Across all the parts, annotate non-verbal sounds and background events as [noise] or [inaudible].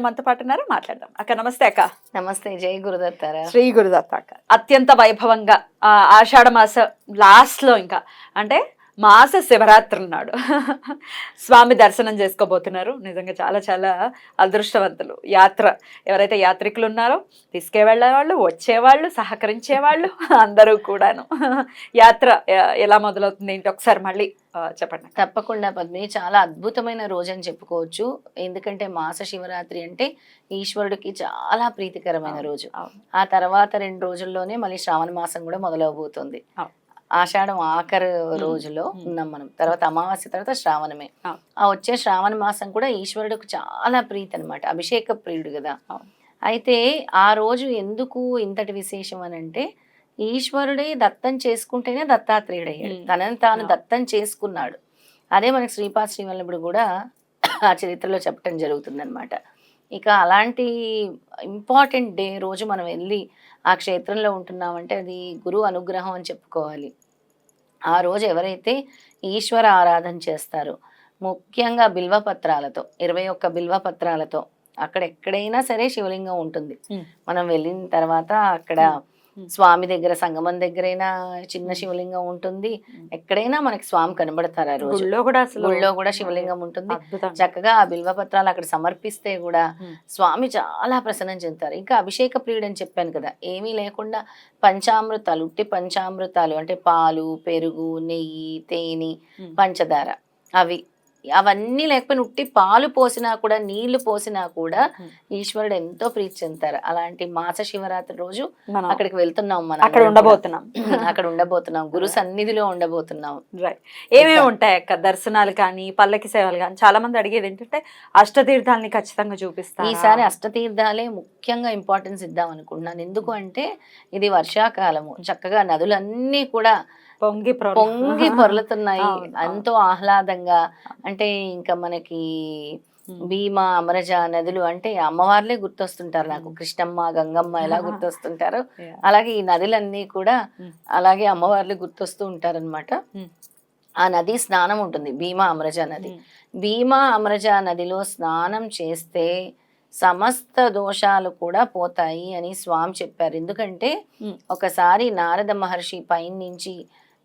మనతో పాటు ఉన్నారు. మాట్లాడదాం. అక్క నమస్తే అక్క. నమస్తే. జై గురుదత్తారా? శ్రీ గురుదత్త అక్క. అత్యంత వైభవంగా ఆషాఢ మాస లాస్ట్లో ఇంకా. అంటే మాస శివరాత్రి నాడు స్వామి దర్శనం చేసుకోబోతున్నారు. నిజంగా చాలా చాలా అదృష్టవంతులు. యాత్ర ఎవరైతే యాత్రికులు ఉన్నారో తీసుకే వాళ్ళు వచ్చేవాళ్ళు సహకరించేవాళ్ళు [laughs] అందరూ కూడాను. యాత్ర ఎలా మొదలవుతుంది ఏంటి? ఒకసారి మళ్ళీ చెప్పండి. తప్పకుండా పద్మిని. చాలా అద్భుతమైన రోజు అని చెప్పుకోవచ్చు. ఎందుకంటే మాస శివరాత్రి అంటే ఈశ్వరుడికి చాలా ప్రీతికరమైన రోజు. ఆ తర్వాత రెండు రోజుల్లోనే మళ్ళీ శ్రావణ మాసం కూడా మొదలవబోతుంది. ఆషాఢం ఆఖరు రోజులో. ఉన్నాం మనం తర్వాత అమావాస్య తర్వాత శ్రావణమే. ఆ వచ్చే శ్రావణ మాసం కూడా ఈశ్వరుడికి చాలా ప్రీతి అనమాట అభిషేక ప్రియుడు కదా. అయితే ఆ రోజు ఎందుకు ఇంతటి విశేషం అని అంటే ఈశ్వరుడే దత్తం చేసుకుంటేనే దత్తాత్రేయుడయ్యాడు. తనని తాను. దత్తం చేసుకున్నాడు అదే మనకి శ్రీపాద శ్రీవల్లభుడు కూడా ఆ చరిత్రలో చెప్పడం జరుగుతుందన్నమాట ఇక అలాంటి ఇంపార్టెంట్ డే రోజు మనం వెళ్ళి ఆ క్షేత్రంలో ఉంటున్నామంటే అది గురువు అనుగ్రహం అని చెప్పుకోవాలి ఆ రోజు ఎవరైతే ఈశ్వర ఆరాధన చేస్తారో ముఖ్యంగా బిల్వపత్రాలతో ఇరవై ఒక్క బిల్వపత్రాలతో అక్కడ ఎక్కడైనా సరే శివలింగం ఉంటుంది. మనం వెళ్ళిన తర్వాత అక్కడ. స్వామి దగ్గర సంగమం దగ్గరైనా చిన్న. శివలింగం ఉంటుంది. ఎక్కడైనా మనకి స్వామి కనబడతారు ఆ రోజు కూడా గుళ్ళో కూడా శివలింగం ఉంటుంది చక్కగా ఆ బిల్వపత్రాలు అక్కడ సమర్పిస్తే కూడా. స్వామి చాలా ప్రసన్నం చెందుతారు ఇంకా అభిషేక ప్రియుడు అని చెప్పాను కదా ఏమీ లేకుండా పంచామృతాలు ఉట్టి పంచామృతాలు అంటే పాలు పెరుగు నెయ్యి తేనె. పంచదార అవి అవన్నీ లేకపోయినా ఉట్టి పాలు పోసినా కూడా నీళ్ళు పోసినా కూడా. ఈశ్వరుడు ఎంతో ప్రీతి చెందుతారు. అలాంటి మాస శివరాత్రి రోజు అక్కడికి వెళ్తున్నాం మనం అక్కడ ఉండబోతున్నాం. అక్కడ ఉండబోతున్నాం. గురు సన్నిధిలో ఉండబోతున్నాం. రైట్ ఏమేమి ఉంటాయి అక్క? దర్శనాలు కానీ పల్లకి సేవలు కానీ? చాలా మంది అడిగేది ఏంటంటే అష్టతీర్థాలని ఖచ్చితంగా చూపిస్తారు? ఈసారి అష్టతీర్థాలే ముఖ్యంగా ఇంపార్టెన్స్ ఇద్దాం అనుకుంటున్నాను. ఎందుకు అంటే ఇది వర్షాకాలము. చక్కగా నదులన్నీ కూడా పొంగి పొంగి పొరలుతున్నాయి. ఎంతో ఆహ్లాదంగా అంటే ఇంకా మనకి. భీమా అమరజ నదులు అంటే అమ్మవార్లే గుర్తొస్తుంటారు నాకు. కృష్ణమ్మ గంగమ్మ ఎలా [laughs] గుర్తొస్తుంటారో. అలాగే ఈ నదులన్నీ కూడా. అలాగే అమ్మవార్లు గుర్తొస్తూ ఉంటారనమాట ఉమ్. ఆ నది స్నానం ఉంటుంది భీమా అమరజ నది. భీమా అమరజ నదిలో స్నానం చేస్తే సమస్త దోషాలు కూడా పోతాయి అని స్వామి చెప్పారు ఎందుకంటే. ఒకసారి నారద మహర్షి పైనుంచి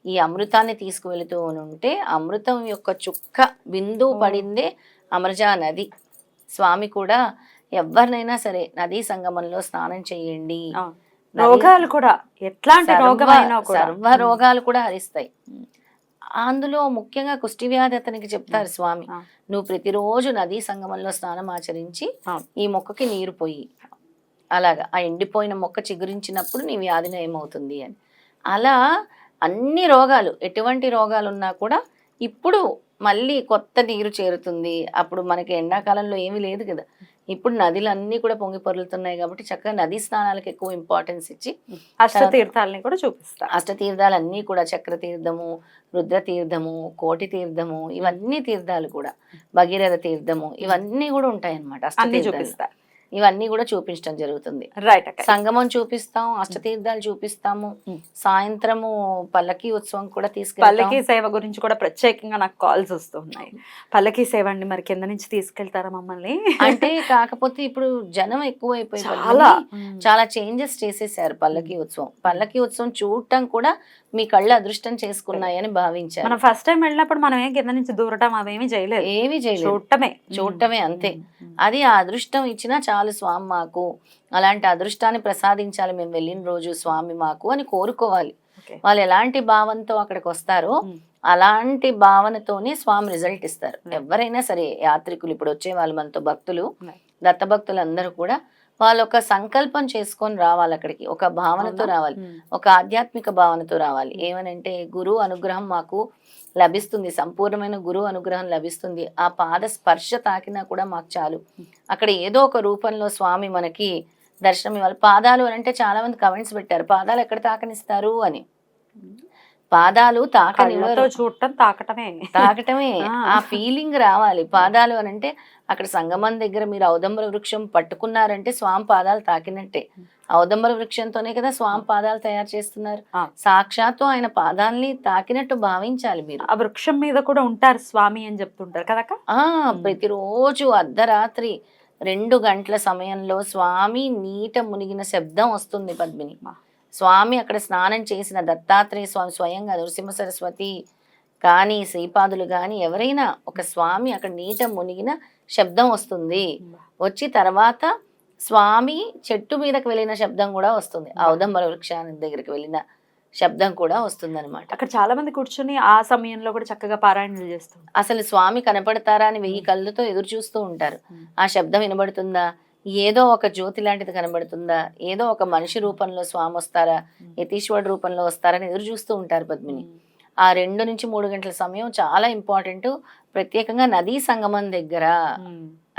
ఈ అమృతాన్ని తీసుకువెళుతూ ఉంటే అమృతం యొక్క చుక్క బిందువు ఓ. పడిందే అమరజా నది. స్వామి కూడా ఎవరినైనా సరే నదీ సంగమంలో స్నానం చేయండి. రోగాలు కూడా ఎట్లాంటి సర్వ- రోగాలు కూడా హరిస్తాయి. అందులో ముఖ్యంగా కుష్టి వ్యాధి అతనికి చెప్తారు స్వామి. నువ్వు ప్రతిరోజు నదీ సంగమంలో స్నానం ఆచరించి. ఈ మొక్కకి నీరు పోయి అలాగా ఆ ఎండిపోయిన మొక్క చిగురించినప్పుడు నీ వ్యాధి నయమవుతుంది అని. అలా అన్ని రోగాలు ఎటువంటి రోగాలు ఉన్నా కూడా ఇప్పుడు మళ్ళీ కొత్త నీరు చేరుతుంది. అప్పుడు మనకి ఎండాకాలంలో ఏమీ లేదు కదా. ఇప్పుడు నదులన్నీ కూడా పొంగి పొరులుతున్నాయి కాబట్టి చక్కగా నదీ స్నానాలకు ఎక్కువ ఇంపార్టెన్స్ ఇచ్చి అష్టతీర్థాలని కూడా చూపిస్తారు. అష్టతీర్థాలన్నీ కూడా చక్ర తీర్థము రుద్ర తీర్థము కోటి తీర్థము ఇవన్నీ తీర్థాలు కూడా భగీరథ తీర్థము ఇవన్నీ కూడా ఉంటాయి అన్నమాట అన్ని అష్టతీర్థాలు చూపిస్తారు. ఇవన్నీ కూడా చూపించడం జరుగుతుంది. రైట్ సంగమం చూపిస్తాం అష్టతీర్థాలు చూపిస్తాము. సాయంత్రము పల్లకి ఉత్సవం కూడా పల్లకి తీసుకెళ్తాం సేవ గురించి కూడా ప్రత్యేకంగా నాకు కాల్స్ వస్తున్నాయి. పల్లకి సేవ అండి మరి కింద నుంచి తీసుకెళ్తారా మమ్మల్ని? అంటే కాకపోతే ఇప్పుడు జనం ఎక్కువైపోయి చాలా. చాలా చేంజెస్ చేసేసారు పల్లకి ఉత్సవం. పల్లకి ఉత్సవం చూడటం కూడా మీ కళ్ళు అదృష్టం చేసుకున్నాయని భావించారు. మనం ఫస్ట్ టైం వెళ్ళినప్పుడు మనం ఏం కింద నుంచి దూరటం అవేమీ చేయలేదు. ఏమీ చేయలేదు. చూడటమే. చూడటమే అంతే. అది ఆ అదృష్టం ఇచ్చినా చాలు స్వామి మాకు అలాంటి అదృష్టాన్ని ప్రసాదించాలి మేము వెళ్ళిన రోజు స్వామి మాకు అని కోరుకోవాలి వాళ్ళు ఎలాంటి భావంతో అక్కడికి వస్తారో. అలాంటి భావనతోనే స్వామి రిజల్ట్ ఇస్తారు. ఎవరైనా సరే యాత్రికులు ఇప్పుడు వచ్చే వాళ్ళు మనతో భక్తులు. దత్తభక్తులు అందరూ కూడా వాళ్ళు ఒక సంకల్పం చేసుకొని రావాలి అక్కడికి ఒక భావనతో? రావాలి. ఒక ఆధ్యాత్మిక భావనతో రావాలి ఏమనంటే గురువు అనుగ్రహం మాకు లభిస్తుంది. సంపూర్ణమైన గురువు అనుగ్రహం లభిస్తుంది. ఆ పాద స్పర్శ తాకినా కూడా మాకు చాలు. అక్కడ ఏదో ఒక రూపంలో స్వామి మనకి దర్శనం ఇవ్వాలి. పాదాలు అని అంటే చాలా మంది కమెంట్స్ పెట్టారు. పాదాలు ఎక్కడ తాకనిస్తారు అని. పాదాలు తాకనివ్వరు. చూడటం తాకటమే. తాకటమే. ఆ. ఆ ఫీలింగ్ రావాలి. పాదాలు అని అంటే అక్కడ సంగమం దగ్గర మీరు ఔదంబర వృక్షం పట్టుకున్నారంటే స్వామి పాదాలు తాకినట్టే. ఔదంబర వృక్షంతోనే కదా స్వామి పాదాలు తయారు చేస్తున్నారు. సాక్షాత్తు ఆయన పాదాల్ని తాకినట్టు భావించాలి మీరు. ఆ వృక్షం మీద కూడా ఉంటారు స్వామి అని చెప్తుంటారు ఆ ప్రతిరోజు అర్ధరాత్రి రెండు గంటల సమయంలో స్వామి నీట మునిగిన శబ్దం వస్తుంది పద్మిని. స్వామి అక్కడ స్నానం చేసిన దత్తాత్రేయ స్వామి స్వయంగా నరసింహ సరస్వతి కానీ శ్రీపాదులు కానీ ఎవరైనా ఒక స్వామి అక్కడ నీట మునిగిన శబ్దం వస్తుంది. వచ్చి తర్వాత స్వామి చెట్టు మీదకి వెళ్ళిన శబ్దం కూడా వస్తుంది. ఔదంబర వృక్షానికి దగ్గరికి వెళ్ళిన శబ్దం కూడా వస్తుంది అక్కడ చాలా మంది కూర్చొని ఆ సమయంలో కూడా చక్కగా పారాయణలు చేస్తారు అసలు స్వామి కనపడతారా అని వెయ్యి కళ్ళతో ఎదురు చూస్తూ ఉంటారు. ఆ శబ్దం వినబడుతుందా? ఏదో ఒక జ్యోతి లాంటిది కనబడుతుందా? ఏదో ఒక మనిషి రూపంలో స్వామి వస్తారా. యతీశ్వరుడు రూపంలో వస్తారని ఎదురు చూస్తూ ఉంటారు పద్మిని. ఆ రెండు నుంచి మూడు గంటల సమయం చాలా ఇంపార్టెంట్. ప్రత్యేకంగా నదీ సంగమం దగ్గర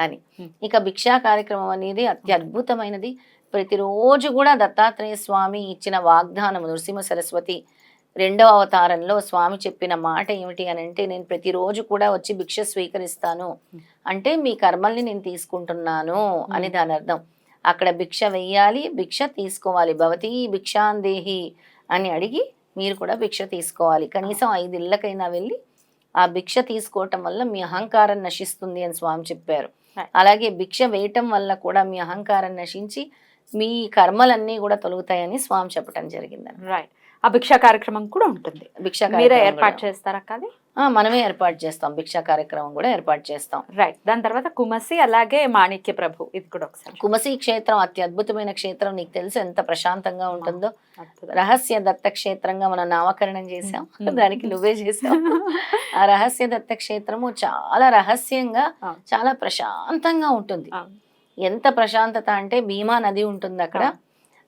అని. ఇక భిక్షా కార్యక్రమం అనేది అత్యద్భుతమైనది. ప్రతిరోజు కూడా దత్తాత్రేయ స్వామి ఇచ్చిన వాగ్దానం నృసింహ సరస్వతి రెండవ అవతారంలో స్వామి చెప్పిన మాట ఏమిటి అని అంటే నేను ప్రతిరోజు కూడా వచ్చి భిక్ష స్వీకరిస్తాను. అంటే మీ కర్మల్ని నేను తీసుకుంటున్నాను అని దాని అర్థం. అక్కడ భిక్ష వెయ్యాలి భిక్ష తీసుకోవాలి. భవతి భిక్షాందేహి అని అడిగి మీరు కూడా భిక్ష తీసుకోవాలి. కనీసం ఐదు ఇళ్ళకైనా వెళ్ళి ఆ భిక్ష తీసుకోవటం వల్ల మీ అహంకారం నశిస్తుంది అని స్వామి చెప్పారు. అలాగే భిక్ష వేయటం వల్ల కూడా మీ అహంకారం నశించి మీ కర్మలన్నీ కూడా తొలుగుతాయని స్వామి చెప్పడం జరిగింది రైట్ ఆ భిక్షా కార్యక్రమం కూడా ఉంటుంది. భిక్షా మీరే ఏర్పాటు. చేస్తారా ఆ, మనమే ఏర్పాటు చేస్తాం. భిక్షా కార్యక్రమం కూడా ఏర్పాటు చేస్తాం. రైట్ దాని తర్వాత కుమసి అలాగే మాణిక్య ప్రభు. ఇది కూడా ఒకసారి. కుమసి క్షేత్రం అత్యద్భుతమైన క్షేత్రం. నీకు తెలుసు ఎంత ప్రశాంతంగా ఉంటుందో. రహస్య దత్త క్షేత్రంగా మనం నామకరణం చేసాం మ్మ్. [laughs] దానికి నువ్వే చేసాం ఆ రహస్య దత్త క్షేత్రము చాలా రహస్యంగా. చాలా ప్రశాంతంగా ఉంటుంది. ఎంత ప్రశాంతత అంటే భీమా నది ఉంటుంది అక్కడ.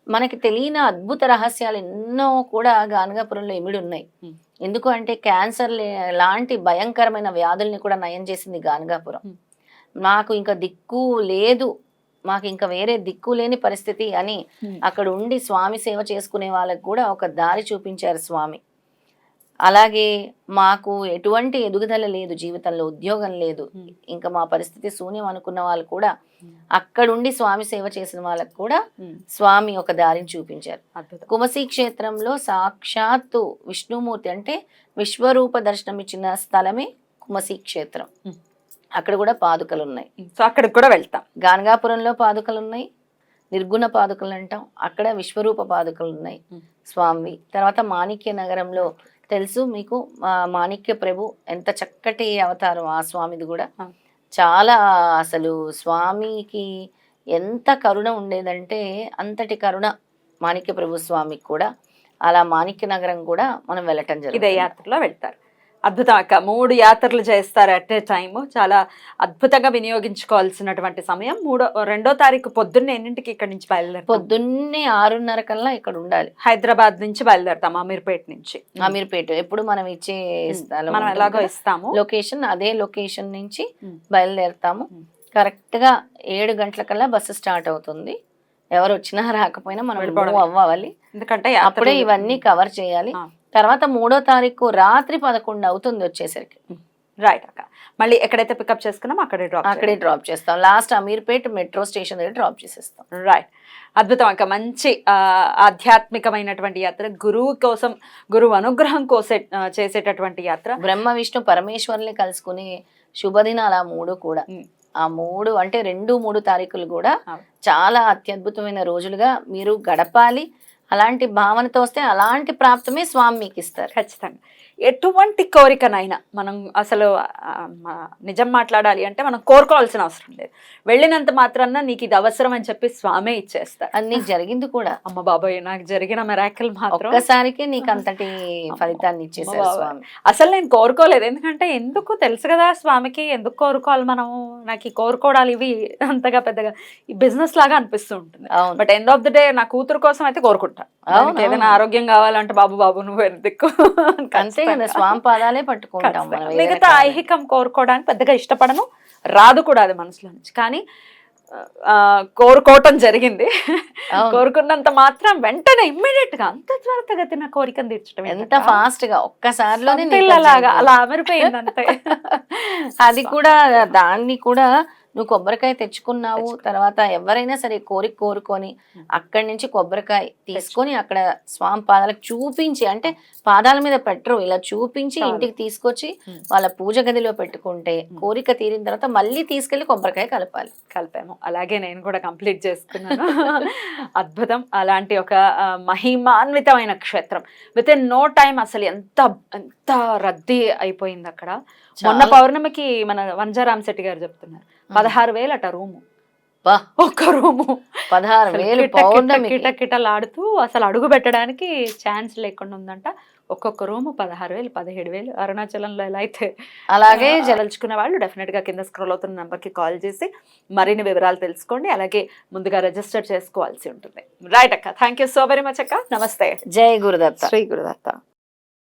మనకి తెలియని అద్భుత రహస్యాలు ఎన్నో కూడా గానగాపురంలో ఇమిడి ఉన్నాయి. ఎందుకు అంటే క్యాన్సర్ లాంటి భయంకరమైన వ్యాధుల్ని కూడా నయం చేసింది గానగాపురం. మాకు ఇంకా దిక్కు లేదు మాకు ఇంకా వేరే దిక్కు లేని పరిస్థితి అని. అక్కడ ఉండి స్వామి సేవ చేసుకునే వాళ్ళకి కూడా ఒక దారి చూపించారు స్వామి అలాగే మాకు ఎటువంటి ఎదుగుదల లేదు జీవితంలో ఉద్యోగం లేదు. ఇంకా మా పరిస్థితి శూన్యం అనుకున్న వాళ్ళు కూడా. అక్కడుండి స్వామి సేవ చేసిన వాళ్ళకి కూడా. స్వామి ఒక దారిని చూపించారు. కుమసి క్షేత్రంలో సాక్షాత్తు విష్ణుమూర్తి అంటే విశ్వరూప దర్శనం ఇచ్చిన స్థలమే కుమసి క్షేత్రం. అక్కడ కూడా పాదుకలు ఉన్నాయి సో అక్కడికి కూడా వెళ్తాం. గానగాపురంలో పాదుకలు ఉన్నాయి నిర్గుణ పాదుకలు అంటాం. అక్కడ విశ్వరూప పాదుకలు ఉన్నాయి. స్వామి. తర్వాత మాణిక్య నగరంలో తెలుసు మీకు. మాణిక్య ప్రభు ఎంత చక్కటి అవతారం ఆ స్వామిది కూడా. చాలా అసలు స్వామికి ఎంత కరుణ ఉండేదంటే అంతటి కరుణ మాణిక్య ప్రభు స్వామికి కూడా. అలా మాణిక్య నగరం కూడా మనం వెళ్ళటం ఇదే జరిగింది యాత్రలో వెళ్తారు. అద్భుతం అక్క మూడు యాత్రలు చేస్తారు అట్ ఏ టైము చాలా అద్భుతంగా వినియోగించుకోవాల్సినటువంటి సమయం. మూడో రెండో తారీఖు పొద్దున్నే ఎన్నింటికి ఇక్కడ నుంచి బయలుదేరుతాం? పొద్దున్నే ఆరున్నర కల్లా ఇక్కడ ఉండాలి. హైదరాబాద్ నుంచి బయలుదేరుతాం అమీర్పేట నుంచి. అమీర్పేట. ఎప్పుడు మనం ఇచ్చే మనం ఎలాగో ఇస్తాము. లొకేషన్ అదే లొకేషన్ నుంచి. బయలుదేరుతాము. మ్మ్. కరెక్ట్గా ఏడు గంటలకల్లా బస్సు స్టార్ట్ అవుతుంది. ఎవరు వచ్చినా రాకపోయినా మనం అవ్వాలి. ఎందుకంటే అప్పుడే ఇవన్నీ కవర్ చేయాలి. తర్వాత మూడో తారీఖు రాత్రి పదకొండు అవుతుంది వచ్చేసరికి. రైట్ అక్క. మళ్ళీ ఎక్కడైతే పికప్ చేసుకున్నామో అక్కడే డ్రాప్ అక్కడే డ్రాప్ చేస్తాం. లాస్ట్ అమీర్పేట్ మెట్రో స్టేషన్ దగ్గర డ్రాప్ చేసేస్తాం. రైట్ అద్భుతం అక్క. మంచి ఆధ్యాత్మికమైనటువంటి యాత్ర. గురువు కోసం గురువు అనుగ్రహం కోసే చేసేటటువంటి యాత్ర. బ్రహ్మ విష్ణు పరమేశ్వర్ని కలుసుకునే శుభదినాలు ఆ మూడు కూడా. ఆ మూడు అంటే రెండు మూడు తారీఖులు కూడా. చాలా అత్యద్భుతమైన రోజులుగా మీరు గడపాలి. అలాంటి భావనతో వస్తే అలాంటి ప్రాప్తమే స్వామి మీకు ఇస్తారు ఖచ్చితంగా. ఎటువంటి కోరికనైనా మనం అసలు నిజం మాట్లాడాలి అంటే మనం కోరుకోవాల్సిన అవసరం లేదు. వెళ్ళినంత మాత్రాన నీకు ఇది అవసరం అని చెప్పి స్వామే ఇచ్చేస్తారు. అది నీకు జరిగింది కూడా. అమ్మ బాబాయ్ నాకు జరిగిన మెరాకిల్ మాత్రం ఒక్కసారికి నీకు అంతటి ఫలితాన్ని ఇచ్చేసారు అసలు నేను కోరుకోలేదు. ఎందుకంటే ఎందుకు తెలుసు కదా స్వామికి ఎందుకు కోరుకోవాలి మనం? నాకు ఈ కోరుకోవడాలు ఇవి అంతగా పెద్దగా ఈ బిజినెస్ లాగా అనిపిస్తూ ఉంటుంది. But end of the day నా కూతురు కోసం అయితే కోరుకుంటా. ఏదైనా. ఆరోగ్యం కావాలంటే బాబు బాబు నువ్వు ఎందుకు? అంతే కదా స్వామి పాదాలే పట్టుకుంటాం మిగతా. ఐహికం కోరుకోవడానికి పెద్దగా ఇష్టపడను రాదు కూడా అది మనసులో నుంచి కానీ ఆ, కోరుకోవటం జరిగింది. కోరుకున్నంత మాత్రం వెంటనే ఇమ్మీడియట్గా అంత త్వరితగతిన కోరికను తీర్చడం ఎంత ఫాస్ట్గా జరిగింది. అలా అమరిపోయింది అంతే అది కూడా దాన్ని కూడా నువ్వు కొబ్బరికాయ తెచ్చుకున్నావు తర్వాత ఎవరైనా సరే కోరిక కోరుకొని అక్కడి నుంచి కొబ్బరికాయ తీసుకొని అక్కడ స్వామి పాదాలకు చూపించి అంటే పాదాల మీద పెట్టరు ఇలా చూపించి. ఇంటికి తీసుకొచ్చి. వాళ్ళ పూజ గదిలో పెట్టుకుంటే. కోరిక తీరిన తర్వాత మళ్ళీ తీసుకెళ్ళి కొబ్బరికాయ కలపాలి. కలిపాము. అలాగే నేను కూడా కంప్లీట్ చేసుకున్నాను [laughs] అద్భుతం. అలాంటి ఒక మహిమాన్వితమైన క్షేత్రం. విత్ ఇన్ నో టైం అసలు ఎంత ఎంత రద్దీ అయిపోయింది అక్కడ. మొన్న. పౌర్ణమికి మన వంజారామ్ శెట్టి గారు చెప్తున్నారు. పదహారు వేలు అట రూము ఒక్క రూము. పదహారు వేలు కిట కిట పౌర్ణమికి. కిట కిటలాడుతూ అసలు అడుగు పెట్టడానికి ఛాన్స్ లేకుండా ఉందంట. ఒక్కొక్క రూము పదహారు వేలు పదిహేడు వేలు. అరుణాచలంలో ఎలా అయితే అలాగే అలాగే జల జలుచుకునే వాళ్ళు డెఫినెట్గా కింద స్క్రోల్ అవుతున్న నెంబర్కి కాల్ చేసి మరిన్ని వివరాలు తెలుసుకోండి. అలాగే ముందుగా రిజిస్టర్ చేసుకోవాల్సి ఉంటుంది. రైట్ అక్క. Thank you so very much అక్క. నమస్తే. జై గురుదత్త. శ్రీ గురుదత్త.